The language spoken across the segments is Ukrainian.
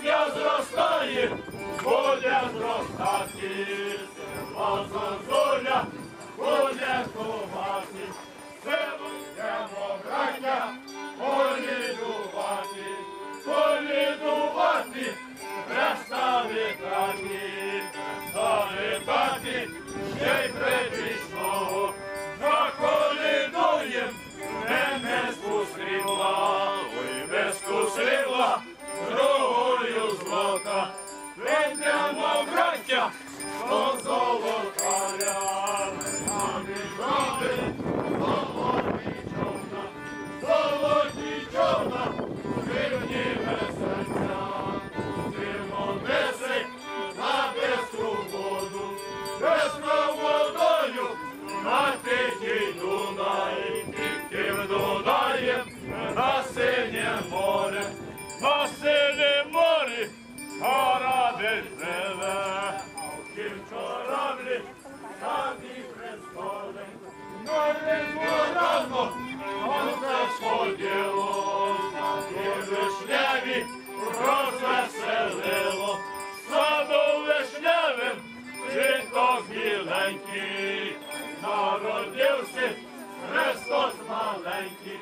пісня зростає, буде зростати, сила зозуля, буде ховати, Силуємо браття, полідувати, полідувати, Хреста вітати, завітати, ще й предвічного, заколідуєм, не неску срібла, ой, неску срібла, другою злота, вийдемо, браття, біленький, народився Христос маленький,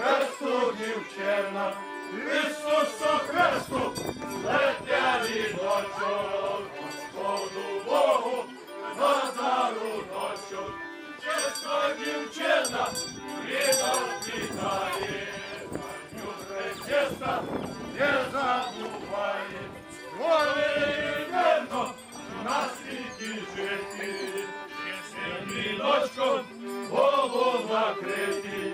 хресту дівчина, Ісусу Христу, летя віночок, Господу Богу, на даруночок, чесна дівчина, віна вітає, Ню чесна, не забуває, Волинно на світі жити, чесним віночком голову накриті.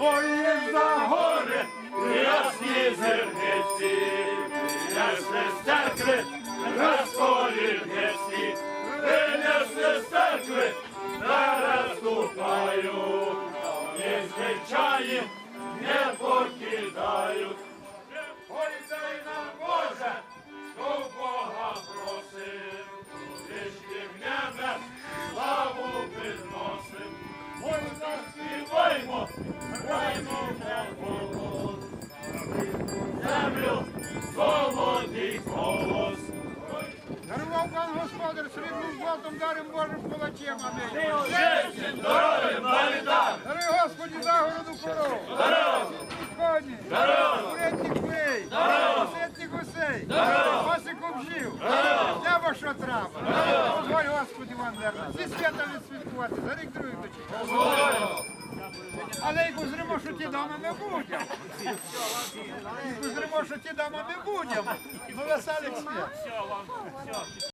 Ой, за гори, ясні зерниці, несли з церкви, розколівниці, принесли з церкви, переступаю, не звичаї не покидають. Землю золотий голос. Дарував пан господар срібним злотом дарим Божим кулачем. Амінь. Честь, здоров'я, пам'ятам! Даруй Господі загороду корову. Здорово! Коні. Здорово! Курятник курей. Здорово! Ситник гусей. Здорово! Пасику бжів. Треба, що треба. Дозволь, Господи, вам верно. Зі свята відсвяткувати. За рік другий дочі. Але й узримо, що ті дома не будемо. І узримо, що ті дома не будемо. Ну, веселих свят.